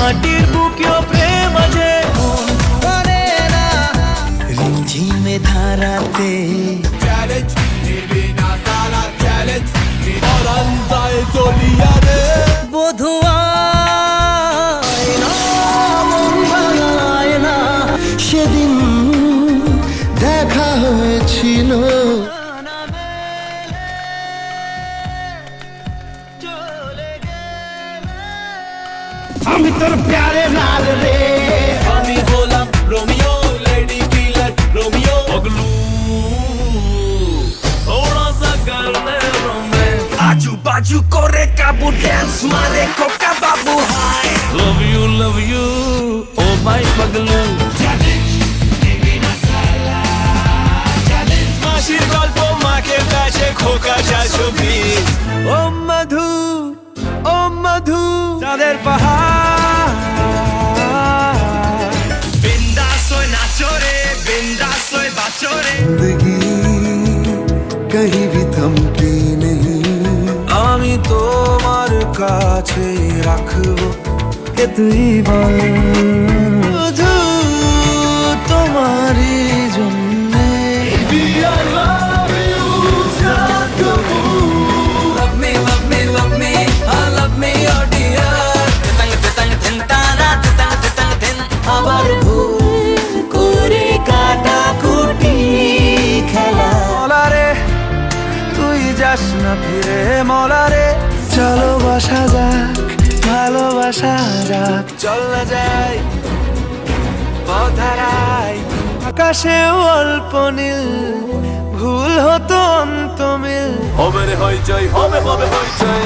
মাটির বুকেও প্রেম আছে। রিমঝিমে ধারাতে। সেদিন দেখা হয়েছিল। আমি তোর প্যারে লাল রে আমি হলাম রোমিও লেডি কিলার রোমিও পগলু थोड़ा सा कर दे रोमांस আজু বাজু করে কাবু ড্যান্স মারে Coca Babu hi love you love you oh my पगलू চাঁদের পাহাড়। বিন্দাস হয়ে আমি তোমার কাছে রাখব কে তুই বল তোমারই ভালোবাসা যাক ভালোবাসা যাক। চল না যাই পথারাই আকাশে অল্প নীল ভুল হতো অন্ত মিল হবে রে হইচই হবে হবে হইচই।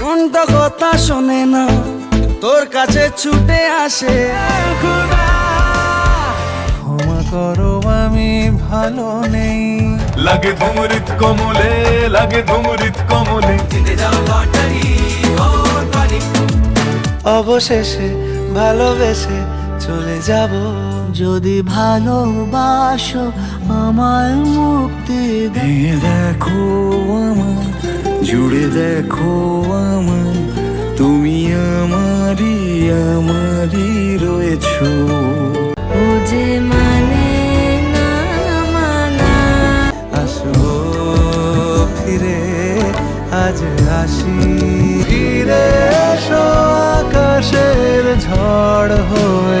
কোনটা কথা শোনে না তোর কাছে ছুটে আসে। ক্ষমা করো আমি ভালো নেই। লাগে ধুমরিত কমলে লাগে ধুমরিত কমলে। যাও অবশেষে ভালোবেসে চলে যাব। যদি ভালোবাসো আমায় মুক্তি দে ভেঙে দেখো আমার জুড়ে দেখো আমার তুমি আমারই আমারই রয়েছো। ও যে মানে না মানা। আসব ফিরে আজ আসি। ফিরে এসো। ঝড় হয়ে